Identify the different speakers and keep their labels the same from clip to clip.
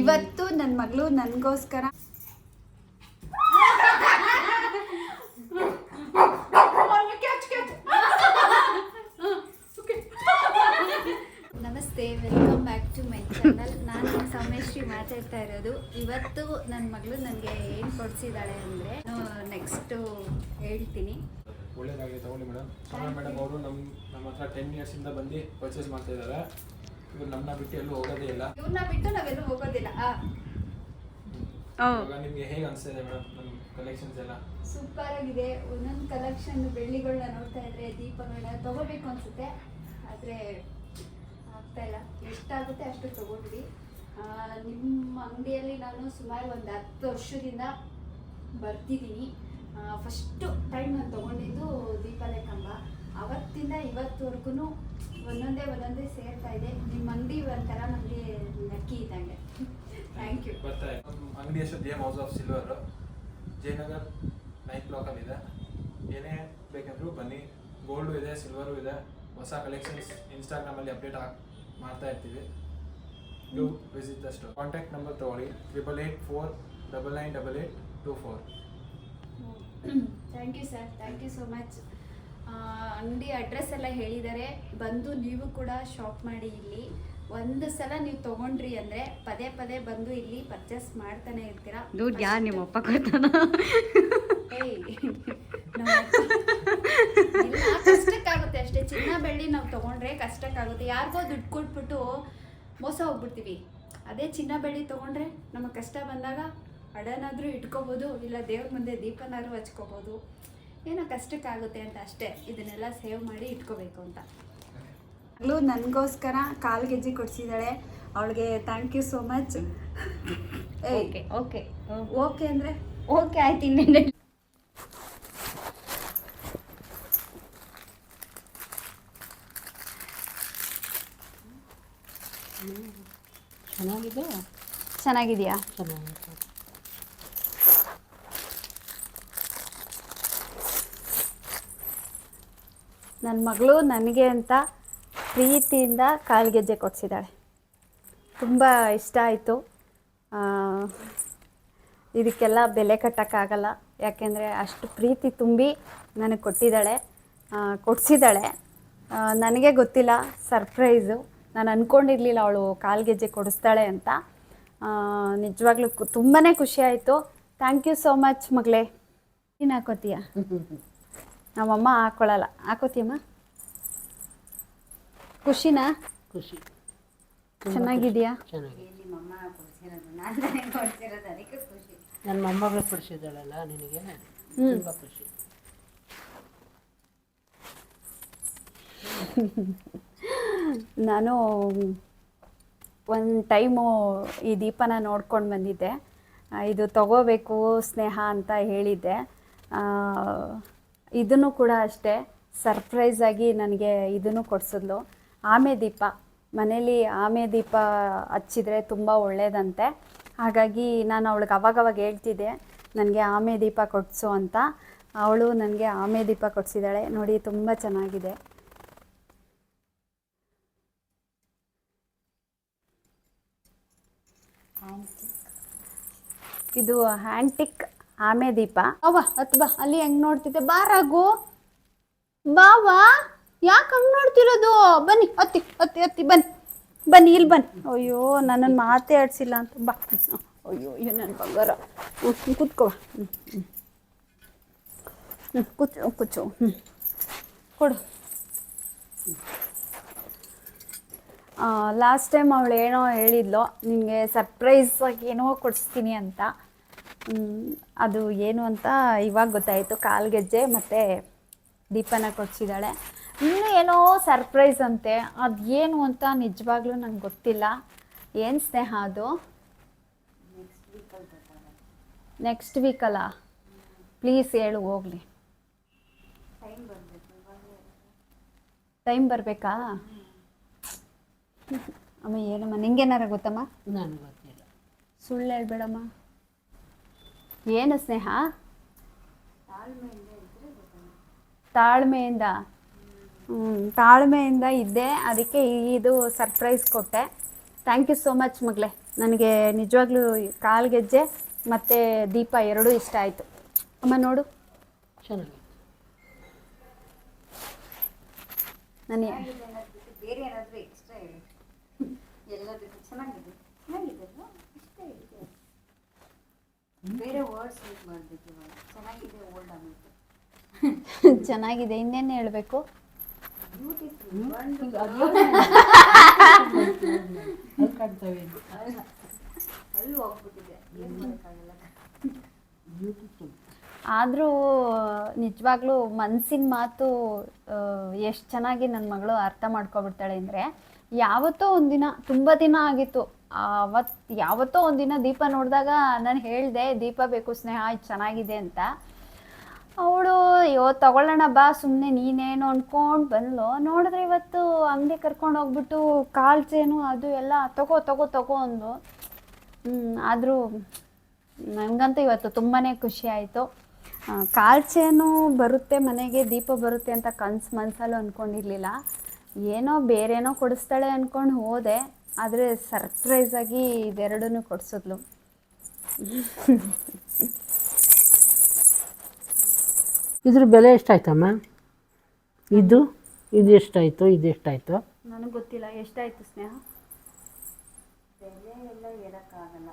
Speaker 1: ಇವತ್ತು ನನ್ನ ಮಗಳು ನನಗೋಸ್ಕರ. ನಮಸ್ತೆ welcome back to my channel ನಾನು ಸೌಮೇಶ್ರೀ ಮಾತಾಡ್ತಾ ಇರೋದು. ಇವತ್ತು ನನ್ನ ಮಗಳು ನನಗೆ ಏನು ಕೊಡಿಸಿದ್ದಾಳೆ ಅಂದರೆ ನೆಕ್ಸ್ಟು ಹೇಳ್ತೀನಿ.
Speaker 2: ಒಳ್ಳೇದಾಗಲಿ ತಗೊಳ್ಳಿ ಮೇಡಮ್ ಮೇಡಮ್ ಅವರು ನಮ್ಮ ನಮ್ಮ ಹತ್ರ ಟೆನ್ ಇಯರ್ಸಿಂದ ಬಂದು ಪರ್ಚೇಸ್ ಮಾಡ್ತಾ ಇದ್ದಾರೆ ಇವ್ರು ನಮ್ಮನ್ನ ಬಿಟ್ಟು ಎಲ್ಲೂ ಹೋಗೋದೇ ಇಲ್ಲ.
Speaker 1: ಇವ್ರನ್ನ ಬಿಟ್ಟು ನಾವೆಲ್ಲೂ ಹೋಗೋದಿಲ್ಲ. ಆ
Speaker 2: ಇವಾಗ ನಿಮ್ಗೆ ಹೇಗೆ ಅನಿಸ್ತಿದೆ ಮೇಡಮ್ ನಮ್ಮ ಕಲೆಕ್ಷನ್ಸ್ ಎಲ್ಲ?
Speaker 1: ಸೂಪರ್ ಆಗಿದೆ. ಒಂದೊಂದು ಕಲೆಕ್ಷನ್ ಬೆಳ್ಳಿಗಳನ್ನ ನೋಡ್ತಾ ಇದ್ರೆ ದೀಪಗಳನ್ನ ತಗೋಬೇಕು ಅನ್ಸುತ್ತೆ. ಆದ್ರೆ ಆಗ್ತಾ ಇಲ್ಲ. ಎಷ್ಟಾಗುತ್ತೆ ಅಷ್ಟು ತಗೊಂಡ್ವಿ ನಿಮ್ಮ ಅಂಗಡಿಯಲ್ಲಿ ನಾನು ಸುಮಾರು ಒಂದು ಹತ್ತು ವರ್ಷದಿಂದ ಬರ್ತಿದ್ದೀನಿ. ಫಸ್ಟು ಟೈಮ್ ನಾನು ತಗೊಂಡಿದ್ದು ದೀಪಾಲಯ ಕಂಬ. ಅವತ್ತಿಂದ ಇವತ್ತುವರೆಗೂ ಒಂದೊಂದೇ ಒಂದೊಂದೇ ಸೇರ್ತಾ ಇದೆ. ನಿಮ್ಮ ಅಂಗಡಿ ಒಂಥರ ನಮಗೆ ಲಕ್ಕಿ ಇದ್ದಂಗೆ. ಥ್ಯಾಂಕ್ ಯು
Speaker 2: ಬರ್ತಾ ನಮ್ಮ ಅಂಗಡಿ ಹೆಸರು gem house of silver Jayanagar ninth ಬ್ಲಾಕಲ್ಲಿ ಇದೆ. ಏನೇ ಬೇಕಂದ್ರೂ ಬನ್ನಿ. ಗೋಲ್ಡು ಇದೆ ಸಿಲ್ವರು ಇದೆ. ಹೊಸ ಕಲೆಕ್ಷನ್ಸ್ ಇನ್ಸ್ಟಾಗ್ರಾಮಲ್ಲಿ ಅಪ್ಡೇಟ್ ಆಗಿ ಮಾಡ್ತಾ ಇರ್ತೀವಿ. To visit the store contact number ತೊಗೊಳ್ಳಿ. Triple eight four double nine double eight two four
Speaker 1: thank you sir thank you so much ಅಂಗಡಿ ಅಡ್ರೆಸ್ ಎಲ್ಲ ಹೇಳಿದ್ದಾರೆ ಬಂದು ನೀವು ಕೂಡ ಶಾಪ್ ಮಾಡಿ ಇಲ್ಲಿ. ಒಂದು ಸಲ ನೀವು ತಗೊಂಡ್ರಿ ಅಂದ್ರೆ ಪದೇ ಪದೇ ಬಂದು ಇಲ್ಲಿ ಪರ್ಚೇಸ್ ಮಾಡ್ತಾನೆ ಇರ್ತೀರಾ?
Speaker 3: ದುಡ್ಡು ಯಾರು ನಿಮ್ಮ ಅಪ್ಪ ಕೊಡ್ತಾನ?
Speaker 1: ಕಷ್ಟಕ್ಕಾಗುತ್ತೆ ಅಷ್ಟೇ. ಚಿನ್ನ ಬೆಳ್ಳಿ ನಾವು ತಗೊಂಡ್ರೆ ಕಷ್ಟಕ್ಕಾಗುತ್ತೆ. ಯಾರಿಗೋ ದುಡ್ಡು ಕೊಟ್ಬಿಟ್ಟು ಮೋಸ ಹೋಗ್ಬಿಡ್ತೀವಿ. ಅದೇ ಚಿನ್ನ ಬೆಳ್ಳಿ ತಗೊಂಡ್ರೆ ನಮಗೆ ಕಷ್ಟ ಬಂದಾಗ ಅಡನಾದ್ರೂ ಇಟ್ಕೋಬೋದು ಇಲ್ಲ ದೇವ್ರ ಮುಂದೆ ದೀಪನಾದ್ರೂ ಹಚ್ಕೋಬೋದು. ಏನೋ ಕಷ್ಟಕ್ಕಾಗುತ್ತೆ ಅಂತ ಅಷ್ಟೇ. ಇದನ್ನೆಲ್ಲ ಸೇವ್ ಮಾಡಿ ಇಟ್ಕೋಬೇಕು ಅಂತ. ಮಗಳು ನನಗೋಸ್ಕರ ಕಾಲು ಗೆಜ್ಜೆ ಕೊಡಿಸಿದ್ದಾಳೆ. ಅವಳಿಗೆ thank you so much
Speaker 3: okay okay
Speaker 1: okay ಅಂದರೆ?
Speaker 3: ಓಕೆ ಆಯ್ತು ಇನ್ನೇನು.
Speaker 4: ಚೆನ್ನಾಗಿದೆ?
Speaker 3: ಚೆನ್ನಾಗಿದೆಯಾ?
Speaker 4: ಚೆನ್ನಾಗಿದೆ.
Speaker 3: ನನ್ನ ಮಗಳು ನನಗೆ ಅಂತ ಪ್ರೀತಿಯಿಂದ ಕಾಲ್ಗೆಜ್ಜೆ ಕೊಡಿಸಿದ್ದಾಳೆ. ತುಂಬ ಇಷ್ಟ ಆಯಿತು. ಇದಕ್ಕೆಲ್ಲ ಬೆಲೆ ಕಟ್ಟೋಕ್ಕಾಗಲ್ಲ. ಯಾಕೆಂದರೆ ಅಷ್ಟು ಪ್ರೀತಿ ತುಂಬಿ ನನಗೆ ಕೊಟ್ಟಿದ್ದಾಳೆ. ಕೊಡಿಸಿದ್ದಾಳೆ. ನನಗೆ ಗೊತ್ತಿಲ್ಲ ಸರ್ಪ್ರೈಸು ನಾನು ಅಂದ್ಕೊಂಡಿರಲಿಲ್ಲ ಅವಳು ಕಾಲ್ಗೆಜ್ಜೆ ಕೊಡಿಸ್ತಾಳೆ ಅಂತ. ನಿಜವಾಗ್ಲೂ ತುಂಬಾ ಖುಷಿ ಆಯಿತು. ಥ್ಯಾಂಕ್ ಯು ಸೋ ಮಚ್ ಮಗಳೇ. ನೀನು ಹಾಕೋತೀಯ? ನಮ್ಮಮ್ಮ ಹಾಕೊಳ್ಳಲ್ಲ ಹಾಕೋತಿಯಮ್ಮ? ಖುಷಿನಾ?
Speaker 4: ಖುಷಿ.
Speaker 3: ಚೆನ್ನಾಗಿದೆಯಾ?
Speaker 4: ಚೆನ್ನಾಗಿ. ನನ್ನ ಮೊಮ್ಮಗಳು ಕೊಡಿಸಿದಾಳಲ್ಲ ನಿನಗೆ? ತುಂಬ ಖುಷಿ.
Speaker 3: ನಾನು ಒಂದು ಟೈಮು ಈ ದೀಪನ ನೋಡ್ಕೊಂಡು ಬಂದಿದ್ದೆ. ಇದು ತಗೋಬೇಕು ಸ್ನೇಹ ಅಂತ ಹೇಳಿದ್ದೆ. ಆ, ಇದನ್ನು ಕೂಡ ಅಷ್ಟೇ ಸರ್ಪ್ರೈಸ್ ಆಗಿ ನನಗೆ ಇದನ್ನು ಕೊಡಿಸಿದ್ಲು. ಆಮೆ ದೀಪ. ಮನೇಲಿ ಆಮೆ ದೀಪ ಹಚ್ಚಿದ್ರೆ ತುಂಬ ಒಳ್ಳೆಯದಂತೆ ಹಾಗಾಗಿ ನಾನು ಅವಳಿಗೆ ಅವಾಗವಾಗ ಹೇಳ್ತಿದ್ದೆ, ನನಗೆ ಆಮೆ ದೀಪ ಕೊಡಿಸು ಅಂತ. ಅವಳು ನನಗೆ ಆಮೆ ದೀಪ ಕೊಡಿಸಿದ್ದಾಳೆ ನೋಡಿ, ತುಂಬ ಚೆನ್ನಾಗಿದೆ. ಇದು ಹ್ಯಾಂಟಿಕ್ ಆಮೆ ದೀಪ. ಅವ ಅತ್ ಬಾ, ಅಲ್ಲಿ ಹೆಂಗ್ ನೋಡ್ತಿದ್ದೆ? ಬಾರಾಗು ಬಾವಾ ಯಾಕೆ ಹಂಗ್ ನೋಡ್ತಿರೋದು? ಬನ್ನಿ ಅತ್ತಿ ಅತ್ತಿ ಅತ್ತಿ ಬನ್ನಿ. ಬನ್ನಿ, ಇಲ್ಲಿ ಬನ್ನಿ. ಅಯ್ಯೋ ನನ್ನನ್ನು ಮಾತೇ ಆಡ್ಸಿಲ್ಲ ಅಂತ. ಬಾ. ಅಯ್ಯೋ ಅಯ್ಯೋ ನನ್ನ ಬಂಗಾರ. ಹ್ಞೂ ಕೂತ್ಕೋ. ಹ್ಞೂ ಹ್ಞೂ ಹ್ಞೂ ಕೊಡು. ಲಾಸ್ಟ್ ಟೈಮ್ ಅವಳು ಏನೋ ಹೇಳಿದ್ಲು ನಿಮಗೆ ಸರ್ಪ್ರೈಸ್ ಆಗಿ ಏನೋ ಕೊಡಿಸ್ತೀನಿ ಅಂತ. ಅದು ಏನು ಅಂತ ಇವಾಗ ಗೊತ್ತಾಯಿತು. ಕಾಲ್ಗೆಜ್ಜೆ ಮತ್ತು ದೀಪನ ಕೊಡಿಸಿದ್ದಾಳೆ. ಇನ್ನೂ ಏನೋ ಸರ್ಪ್ರೈಸ್ ಅಂತೆ. ಅದು ಏನು ಅಂತ ನಿಜವಾಗ್ಲೂ ನಂಗೆ ಗೊತ್ತಿಲ್ಲ. ಏನು ಸ್ನೇಹ ಅದು? ನೆಕ್ಸ್ಟ್ ವೀಕಲ್ಲ ಪ್ಲೀಸ್ ಹೇಳು ಹೋಗಲಿ. ಟೈಮ್ ಬರಬೇಕಾ? ಅಮ್ಮ ಏನಮ್ಮ ನಿಂಗೇನಾರ ಗೊತ್ತಮ್ಮ?
Speaker 4: ನಾನು ಗೊತ್ತಿಲ್ಲ.
Speaker 3: ಸುಳ್ಳು ಹೇಳ್ಬೇಡಮ್ಮ. ಏನು ಸ್ನೇಹ? ತಾಳ್ಮೆಯಿಂದ ಹ್ಞೂ ತಾಳ್ಮೆಯಿಂದ ಇದ್ದೆ. ಅದಕ್ಕೆ ಇದು ಸರ್ಪ್ರೈಸ್ ಕೊಟ್ಟೆ. ಥ್ಯಾಂಕ್ ಯು ಸೋ ಮಚ್ ಮಗಳೇ. ನನಗೆ ನಿಜವಾಗ್ಲೂ ಕಾಲು ಗೆಜ್ಜೆ ಮತ್ತು ದೀಪ ಎರಡೂ ಇಷ್ಟ ಆಯಿತು. ಅಮ್ಮ ನೋಡು.
Speaker 4: ಚೆನ್ನಾಗಿ
Speaker 3: ನನಗೆ
Speaker 1: ಬೇರೆ ಏನಾದರೂ ಎಕ್ಸ್ಟ್ರಾ ಹೇಳಿ ಎಲ್ಲದಕ್ಕೂ ಚೆನ್ನಾಗಿದೆ ಚೆನ್ನಾಗಿದೆ ಅಲ್ವಾ? ಇಷ್ಟ ಇದೆ ಬೇರೆ ವರ್ಡ್ಸ್ ಯೂಸ್ ಮಾಡಬೇಕು ಇವಾಗ. ಚೆನ್ನಾಗಿದೆ ಓಲ್ಡ್ ಆಗುತ್ತೆ
Speaker 3: ಚೆನ್ನಾಗಿದೆ. ಇನ್ನೇನು ಹೇಳಬೇಕು?
Speaker 4: ಅಲ್ಲಿ
Speaker 1: ಹೋಗ್ಬಿಟ್ಟಿದೆ ಏನು ಮಾಡೋಕ್ಕಾಗಲ್ಲ
Speaker 4: ಬ್ಯೂಟಿಫುಲ್
Speaker 3: ಆದರೂ ನಿಜವಾಗ್ಲೂ ಮನಸ್ಸಿನ ಮಾತು ಎಷ್ಟು ಚೆನ್ನಾಗಿ ನನ್ನ ಮಗಳು ಅರ್ಥ ಮಾಡ್ಕೊಬಿಡ್ತಾಳೆ ಅಂದರೆ ಯಾವತ್ತೋ ಒಂದಿನ ತುಂಬ ದಿನ ಆಗಿತ್ತು. ಅವತ್ತು ಯಾವತ್ತೋ ಒಂದಿನ ದೀಪ ನೋಡಿದಾಗ ನಾನು ಹೇಳಿದೆ, ದೀಪ ಬೇಕು ಸ್ನೇಹ ಚೆನ್ನಾಗಿದೆ ಅಂತ. ಅವಳು, ಅಯ್ಯೋ, ತಗೊಳ್ಳೋಣ ಬಾ ಸುಮ್ಮನೆ ನೀನೇನು ಅಂದ್ಕೊಂಡು ಬಂದ್ಲು. ನೋಡಿದ್ರೆ ಇವತ್ತು ಅಂಗಡಿ ಕರ್ಕೊಂಡು ಹೋಗ್ಬಿಟ್ಟು ಕಾಲ್ ಚೇನು ಅದು ಎಲ್ಲ ತಗೋ ತಗೋ ತಗೋ ಅಂದು ಆದರೂ ನನಗಂತೂ ಇವತ್ತು ತುಂಬಾ ಖುಷಿ ಆಯಿತು. ಕಾಲ್ ಚೇನು ಬರುತ್ತೆ, ಮನೆಗೆ ದೀಪ ಬರುತ್ತೆ ಅಂತ ಕನ್ಸು ಮನಸಲ್ಲೂ ಅಂದ್ಕೊಂಡಿರಲಿಲ್ಲ ಏನೋ ಬೇರೇನೋ ಕೊಡಿಸ್ತಾಳೆ ಅಂದ್ಕೊಂಡು ಹೋದೆ. ಆದರೆ ಸರ್ಪ್ರೈಸಾಗಿ ಇದೆರಡನ್ನೂ ಕೊಡಿಸಿದ್ಲು.
Speaker 4: ಇದ್ರ ಬೆಲೆ ಎಷ್ಟಾಯ್ತಮ್ಮ ಇದು ಇದು ಎಷ್ಟಾಯಿತು ಇದು ಎಷ್ಟಾಯ್ತು?
Speaker 3: ನನಗೆ ಗೊತ್ತಿಲ್ಲ ಎಷ್ಟಾಯಿತು ಸ್ನೇಹ?
Speaker 1: ಬೆಲೆ ಎಲ್ಲ ಹೇಳೋಕ್ಕಾಗಲ್ಲ.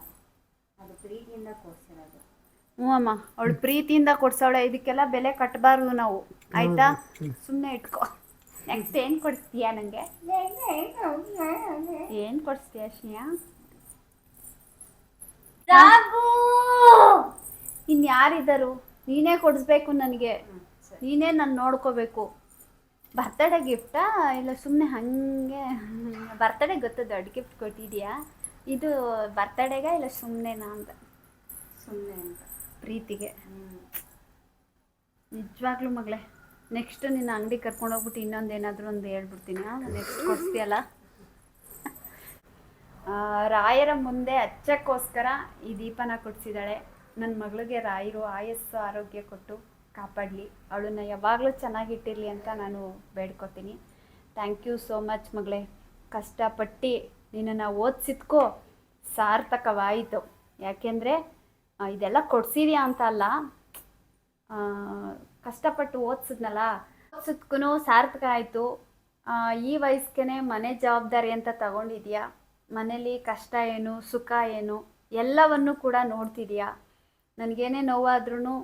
Speaker 1: ಅದು ಪ್ರೀತಿಯಿಂದ ಕೊಡ್ಸಿರೋದು.
Speaker 3: ಹ್ಞೂ ಅಮ್ಮ ಅವಳು ಪ್ರೀತಿಯಿಂದ ಕೊಡ್ಸವಳೆ ಇದಕ್ಕೆಲ್ಲ ಬೆಲೆ ಕಟ್ಟಬಾರ್ದು ನಾವು. ಆಯ್ತಾ? ಸುಮ್ಮನೆ ಇಟ್ಕೋ. ನೆಕ್ಸ್ಟ್ ಏನು ಕೊಡಿಸ್ತೀಯಾ ನನಗೆ ಏನು ಕೊಡ್ತೀಯ ಶ್ರೇಯಾ? ಇನ್ನು ಯಾರಿದ್ದರು? ನೀನೇ ಕೊಡಿಸ್ಬೇಕು ನನಗೆ. ನೀನೇ ನಾನು ನೋಡ್ಕೋಬೇಕು. ಬರ್ತಡೇ ಗಿಫ್ಟಾ ಇಲ್ಲ ಸುಮ್ಮನೆ ಹಾಗೆ ಬರ್ತಡೇ ಗೊತ್ತು ದೊಡ್ಡ ಗಿಫ್ಟ್ ಕೊಟ್ಟಿದ್ಯಾ? ಇದು ಬರ್ತಡೇಗ ಇಲ್ಲ ಸುಮ್ಮನೆನಾ ಅಂತ?
Speaker 1: ಸುಮ್ಮನೆ ಅಂತ.
Speaker 3: ಪ್ರೀತಿಗೆ. ನಿಜವಾಗ್ಲೂ ಮಗಳೇ. ನೆಕ್ಸ್ಟ್ ನಿನ್ನ ಅಂಗಡಿ ಕರ್ಕೊಂಡು ಹೋಗ್ಬಿಟ್ಟು ಇನ್ನೊಂದು ಏನಾದರೂ ಒಂದು ಹೇಳ್ಬಿಡ್ತೀನಿ ನೆಕ್ಸ್ಟ್ ಕೊಡಿಸ್ತೀಯಲ್ಲ ಆ, ರಾಯರ ಮುಂದೆ ಹಚ್ಚಕ್ಕೋಸ್ಕರ ಈ ದೀಪನ ಕೊಡ್ಸಿದ್ದಾಳೆ. ನನ್ನ ಮಗಳಿಗೆ ರಾಯರು ಆಯಸ್ಸು ಆರೋಗ್ಯ ಕೊಟ್ಟು ಕಾಪಾಡಲಿ. ಅವಳನ್ನ ಯಾವಾಗಲೂ ಚೆನ್ನಾಗಿಟ್ಟಿರಲಿ ಅಂತ ನಾನು ಬೇಡ್ಕೊತೀನಿ. ಥ್ಯಾಂಕ್ ಯು ಸೋ ಮಚ್ ಮಗಳೇ. ಕಷ್ಟಪಟ್ಟು ನಿನ್ನನ್ನು ಓದಿಸಿದ್ಕೋ ಸಾರ್ಥಕವಾಯಿತು. ಯಾಕೆಂದರೆ ಇದೆಲ್ಲ ಕೊಡ್ಸಿದ್ಯಾ ಅಂತ ಅಲ್ಲ. ಕಷ್ಟಪಟ್ಟು ಓದಿಸಿದ್ನಲ್ಲ ಓದ್ಸಿದ್ಕೂ ಸಾರ್ಥಕ ಆಯಿತು. ಈ ವಯಸ್ಸಿಗೆ ಮನೆ ಜವಾಬ್ದಾರಿ ಅಂತ ತಗೊಂಡಿದ್ಯಾ? ಮನೇಲಿ ಕಷ್ಟ ಏನು, ಸುಖ ಏನು, ಎಲ್ಲವನ್ನು ಕೂಡ ನೋಡ್ತಿದ್ಯಾ? ನನಗೇನೇ ನೋವಾದ್ರೂ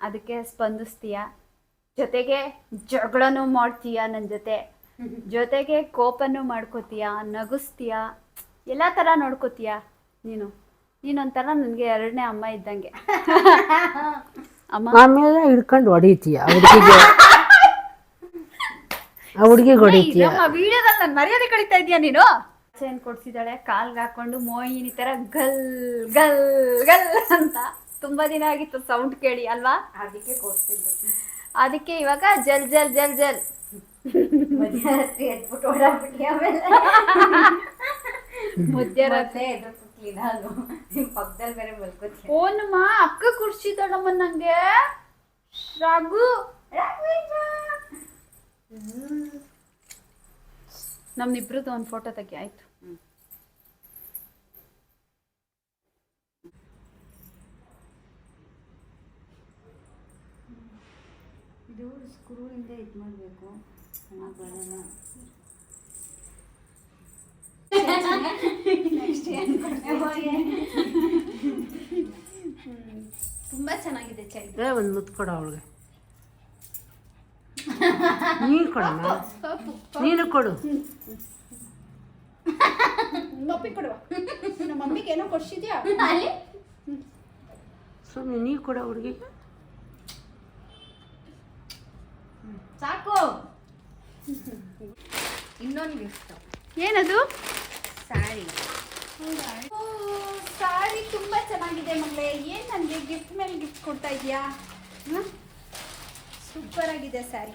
Speaker 3: ಅದಕ್ಕೆ ಸ್ಪಂದಿಸ್ತೀಯ? ಜೊತೆಗೆ ಜಗಳನೂ ಮಾಡ್ತೀಯ ನನ್ನ ಜೊತೆ? ಜೊತೆಗೆ ಕೋಪನೂ ಮಾಡ್ಕೋತೀಯ? ನಗಿಸ್ತೀಯ? ಎಲ್ಲ ಥರ ನೋಡ್ಕೋತೀಯ ನೀನು? ನೀನೊಂಥರ ನನಗೆ ಎರಡನೇ ಅಮ್ಮ ಇದ್ದಂಗೆ.
Speaker 4: ಆಮೇಲೆ ಹಿಡ್ಕೊಂಡು ಹೊಡಿತೀಯ. ಹುಡುಗಿಗೆ. ಆ ಹುಡುಗಿಗೆ ಹೊಡಿತೀಯ.
Speaker 3: ನಮ್ಮ ವಿಡಿಯೋದಲ್ಲಿ ನನ್ನ ಮರ್ಯಾದೆ ಕಳಿತಾ ಇದೀಯ ನೀನು? ಚೇನ್ ಕೊಡ್ಸಿದಾಳೆ ಕಾಲ್ಗೆ ಹಾಕೊಂಡು ಮೋಹಿನಿ ತರ ಗಲ್ ಗಲ್ ಗಲ್ ಅಂತ. ತುಂಬಾ ದಿನ ಆಗಿತ್ತು ಸೌಂಡ್ ಕೇಳಿ ಅಲ್ವಾ?
Speaker 1: ಅದಕ್ಕೆ ಕೊಡ್ಸಿದ್ದು.
Speaker 3: ಅದಕ್ಕೆ ಇವಾಗ ಜಲ್ ಜಲ್ ಜಲ್ ಜಲ್.
Speaker 1: ಮಧ್ಯರಾತ್ರಿ ಎದ್ಬಿಟ್ಟು ಓಡಾಡ್ಬಿಟ್ಟು ಆಮೇಲೆ.
Speaker 3: ಮಧ್ಯರಾತ್ರಿ.
Speaker 1: ಕುತ್ಲಿ ನಾನು ನಿಮ್ ಪಕ್ಕದಲ್ಲಿ ಬೇರೆ ಮಲ್ಕೋತೀನಿ.
Speaker 3: ಅಕ್ಕ ಕುಡ್ಸಿದಾಳಮ್ಮ ನಂಗೆ. ರಘು. ನಮ್ಮಿಬ್ರದ್ದು ಒಂದು ಫೋಟೋ ತೆಗಿ ಆಯ್ತು.
Speaker 1: ಇದು ಸ್ಕ್ರೂಯಿಂದ ಇದು ಮಾಡಬೇಕು. ಚೆನ್ನಾಗಿ ನೆಕ್ಸ್ಟ್ ಏನು
Speaker 3: ತುಂಬಾ ಚೆನ್ನಾಗಿದೆ ಚೈತ್ರ
Speaker 4: ಏ ಒಂದು ಮುತ್ತು ಕೊಡ ಅವಳಿಗೆ. ನೀನು ಕೊಡಮ್ಮ. ನೀನು ಕೊಡು.
Speaker 3: ಮಮ್ಮಿ ಕೊಡುವ. ನಮ್ಮ ಮಮ್ಮಿಗೆ ಏನೋ ಕೊಡ್ಸಿದ್ಯಾ?
Speaker 4: ಸುಮ್ಮನೆ ನೀ ಕೊಡ ಹುಡುಗಿಗೆ
Speaker 1: ಸಾಕು. ಇನ್ನೊಂದು ಗಿಫ್ಟ್
Speaker 3: ಏನದು?
Speaker 1: ಸ್ಯಾರಿ
Speaker 3: ಸಾರಿ ತುಂಬಾ ಚೆನ್ನಾಗಿದೆ ಮಗಳೇ. ಏನ್ ನನಗೆ ಗಿಫ್ಟ್ ಮೇಲೆ ಗಿಫ್ಟ್ ಕೊಡ್ತಾ ಇದೀಯಾ ಸೂಪರ್ ಆಗಿದೆ ಸ್ಯಾರಿ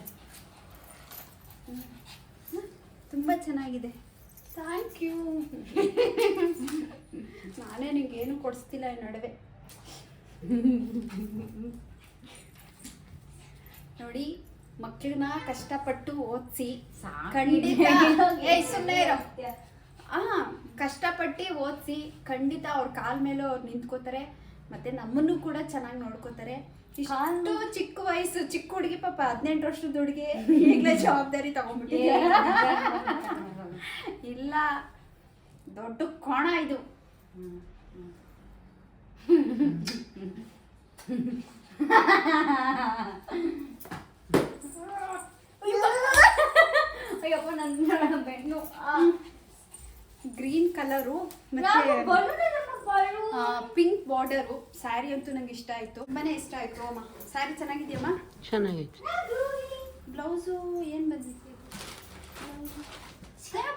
Speaker 3: ತುಂಬ ಚೆನ್ನಾಗಿದೆ. ಥ್ಯಾಂಕ್ ಯು ನಾನೇ ನಿಂಗೆ ಏನು ಕೊಡಿಸ್ತಿಲ್ಲ ಈ ನಡುವೆ. ನೋಡಿ ಮಕ್ಕಳನ್ನ ಕಷ್ಟಪಟ್ಟು ಓದಿಸಿ. ಖಂಡಿತ. ಸುಮ್ಮನೆ ಇರೋ. ಆ ಕಷ್ಟಪಟ್ಟು ಓದಿಸಿ ಖಂಡಿತ ಅವ್ರ ಕಾಲ ಮೇಲೆ ಅವ್ರು ನಿಂತ್ಕೋತಾರೆ ಮತ್ತೆ ನಮ್ಮನ್ನು ಕೂಡ ಚೆನ್ನಾಗಿ ನೋಡ್ಕೋತಾರೆ. ಇಷ್ಟು ಚಿಕ್ಕ ವಯಸ್ಸು ಚಿಕ್ಕ ಹುಡುಗಿ ಪಾಪ ಹದಿನೆಂಟು ವರ್ಷದ ಹುಡುಗಿ ಈಗಲೇ ಜವಾಬ್ದಾರಿ ತಗೊಂಡ್ಬಿಟ್ಟಿದೆ ಇಲ್ಲ ದೊಡ್ಡ ಕೋಣ ಇದು. ಅಯ್ಯಪ್ಪ ನನ್ನ ಬೆನ್ನು. ಗ್ರೀನ್ ಕಲರು ಮತ್ತೆ ಪಿಂಕ್ ಬಾರ್ಡರು. ಸ್ಯಾರಿ ಅಂತೂ ನಂಗೆ ಇಷ್ಟ ಆಯ್ತು. ತುಂಬಾನೇ ಇಷ್ಟ ಆಯ್ತು ಅಮ್ಮ. ಸ್ಯಾರಿ ಚೆನ್ನಾಗಿದ್ಯಮ್ಮ
Speaker 1: ಚೆನ್ನಾಗಿತ್ತು
Speaker 3: ಬ್ಲೌಸು ಏನು ಬಂದಿತ್ತು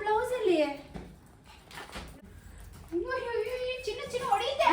Speaker 3: ಬ್ಲೌಸ್ ಅಲ್ಲಿ ಅಯ್ಯೋ, ಅಯ್ಯೋ, ಅಯ್ಯೋ, ಚಿನ್ನ ಚಿನ್ನ ಹೊಡೆಯುತ್ತೆ